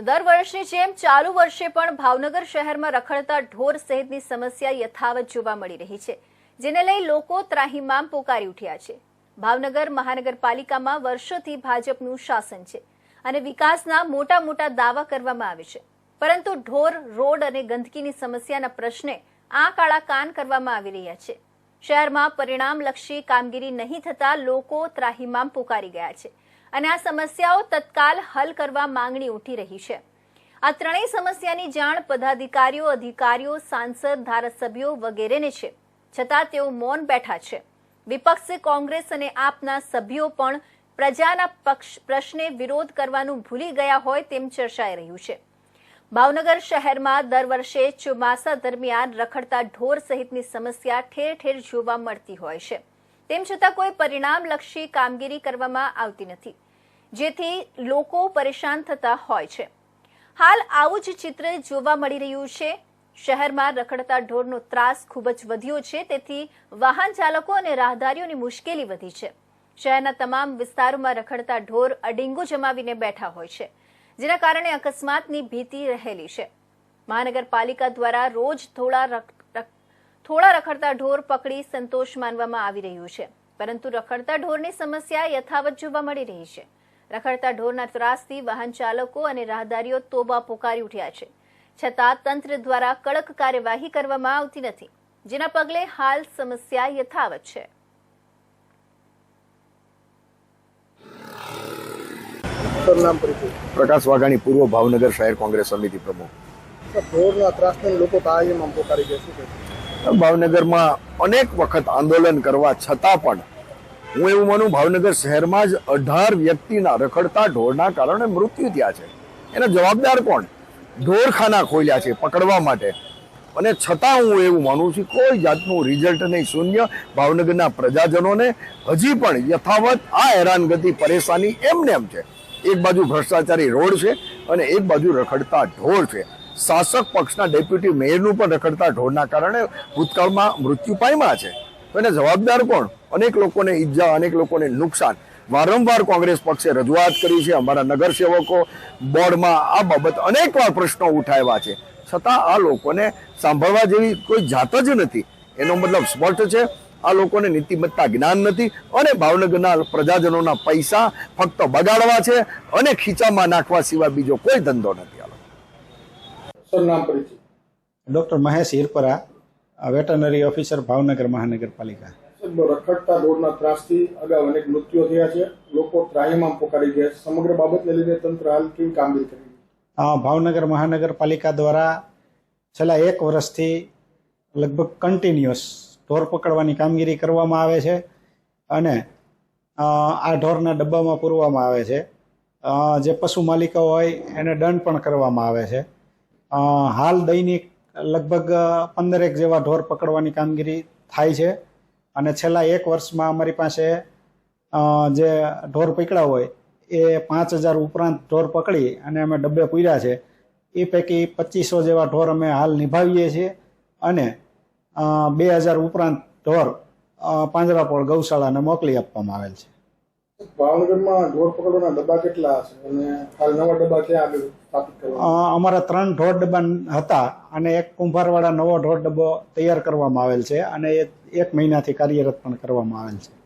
દર વર્ષની જેમ ચાલુ વર્ષે પણ ભાવનગર શહેરમાં રખડતા ઢોર સહિતની સમસ્યા યથાવત જોવા મળી રહી છે, જેને લઈ લોકો ત્રાહિમામ પોકારી ઉઠ્યા છે. ભાવનગર મહાનગરપાલિકામાં વર્ષોથી ભાજપનું શાસન છે અને વિકાસના મોટા મોટા દાવા કરવામાં આવે છે. પરંતુ ઢોર, રોડ અને ગંદકીની સમસ્યાના પ્રશ્ને આંખ કાળા કાન કરવામાં આવી રહ્યા છે. શહેરમાં પરિણામલક્ષી કામગીરી નહીં થતા લોકો ત્રાહિમામ પોકારી ગયા છે. અને આ સમસ્યાઓ તત્કાલ હલ કરવા માંગણી ઉઠી રહી છે. આ ત્રણેય સમસ્યાની જાણ પદાધિકારીઓ, અધિકારીઓ, સાંસદ, ધારાસભ્યો વગેરેને છે. છતાં તેઓ મૌન બેઠા છે. વિપક્ષ કોંગ્રેસ અને આપના સભ્યો પણ પ્રજાના પક્ષ, પ્રશ્ને વિરોધ કરવાનું ભૂલી ગયા હોય તેમ ચર્ચાઈ રહ્યું છે. ભાવનગર શહેરમાં દર વર્ષે ચોમાસા દરમિયાન રખડતા ઢોર સહિતની સમસ્યા ઠેર ઠેર જોવા મળતી હોય છે. તેમ છતાં કોઈ પરિણામલક્ષી કામગીરી કરવામાં આવતી નથી. જેથી લોકો પરેશાન થતા હોય છે. હાલ આવું જ ચિત્ર જોવા મળી રહ્યું છે. શહેરમાં રખડતા ઢોરનો ત્રાસ ખૂબ જ વધ્યો છે. તેથી વાહન ચાલકો અને રાહદારીઓની મુશ્કેલી વધી છે. શહેરના તમામ વિસ્તારોમાં રખડતા ઢોર અડીંગો જમાવીને બેઠા હોય છે, જેના કારણે અકસ્માતની ભીતિ રહેલી છે. મહાનગરપાલિકા દ્વારા રોજ થોડા થોડા રખડતા ઢોર પકડી સંતોષ માનવામાં આવી રહ્યો છે. પરંતુ રખડતા ઢોરની સમસ્યા યથાવત જોવા મળી રહી છે. રખડતા ઢોરના ત્રાસથી વાહન ચાલકો અને રાહદારીઓ તોબા પોકારી ઉઠ્યા છે. છતાં તંત્ર દ્વારા કડક કાર્યવાહી કરવામાં આવતી નથી જેના પગલે હાલ સમસ્યા યથાવત છે. પ્રકાશ વાઘાણી પૂર્વ ભાવનગર શહેર કોંગ્રેસ સમિતિ પ્રમુખ. ઢોરના ત્રાસને લોકો કાયમ પોકારી ગયા શું ભાવનગરમાં અનેક વખત આંદોલન કરવા છતાં પણ હું એવું માનું ભાવનગર શહેરમાં જ અઢાર વ્યક્તિના રખડતા ઢોરના કારણે મૃત્યુ થયા છે. એના જવાબદાર કોણ? ઢોરખાના ખોલ્યા છે પકડવા માટે. અને છતાં હું એવું માનું છું, કોઈ જાતનું રિઝલ્ટ નહીં, શૂન્ય. ભાવનગરના પ્રજાજનોને હજી પણ યથાવત આ હેરાનગતિ પરેશાની એમને એમ છે. એક બાજુ ભ્રષ્ટાચારી રોડ છે અને એક બાજુ રખડતા ઢોર છે. શાસક પક્ષના ડેપ્યુટી મેયરનું પણ રખડતા ઢોરના કારણે ભૂતકાળમાં મૃત્યુ પામ્યા છે. તો એને જવાબદાર કોણ? અનેક લોકોને ઈજા, અનેક લોકોને નુકસાન. વારંવાર કોંગ્રેસ પક્ષે રજૂઆત કરી છે. અમારા નગરસેવકો બોર્ડમાં આ બાબત અનેકવાર પ્રશ્નો ઉઠાવ્યા છે. છતાં આ લોકોને સાંભળવા જેવી કોઈ જાત જ નથી. એનો મતલબ સ્પષ્ટ છે. આ લોકોને નીતિમત્તા જ્ઞાન નથી અને ભાવનગરના પ્રજાજનોના પૈસા ફક્ત બગાડવા છે અને ખીચામાં નાખવા સિવાય બીજો કોઈ ધંધો નથી. સરનામ પરિચય. Doctor Mahesh Hirpara veterinary officer Bhavnagar મહાનગરપાલિકા. રખડતા ઢોરના ત્રાસથી અગાઉ અનેક મૃત્યુ થયા છે. લોકો ત્રાહીમામ પોકારી ગયા છે. સમગ્ર બાબતને લીધે તંત્ર હાલ કેવી કામગીરી કરી ભાવનગર મહાનગરપાલિકા દ્વારા છેલ્લા એક વર્ષથી લગભગ કન્ટિન્યુઅસ ઢોર પકડવાની કામગીરી કરવામાં આવે છે અને આ ઢોરના ડબ્બામાં પૂરવામાં આવે છે. જે પશુ માલિકો હોય એને દંડ પણ કરવામાં આવે છે. હાલ દૈનિક લગભગ પંદરેક જેવા ઢોર પકડવાની કામગીરી થાય છે. અને છેલ્લા એક વર્ષમાં અમારી પાસે જે ઢોર પકડ્યા હોય, એ પાંચ હજાર ઉપરાંત ઢોર પકડી અને અમે ડબ્બે પૂર્યા છે. એ પૈકી પચીસો જેવા ઢોર અમે હાલ નિભાવીએ છીએ અને બે હજાર ઉપરાંત ઢોર પાંજરાપોળ ગૌશાળાને મોકલી આપવામાં આવેલ છે. ભાવનગરમાં ઢોર પકડવાના ડબ્બા કેટલા છે? નવા ડબ્બા ક્યાં અમારા ત્રણ ઢોર ડબ્બા હતા અને એક કુંભારવાળા નવો ઢોર ડબ્બો તૈયાર કરવામાં આવેલ છે અને એક મહિનાથી કાર્યરત પણ કરવામાં આવેલ છે.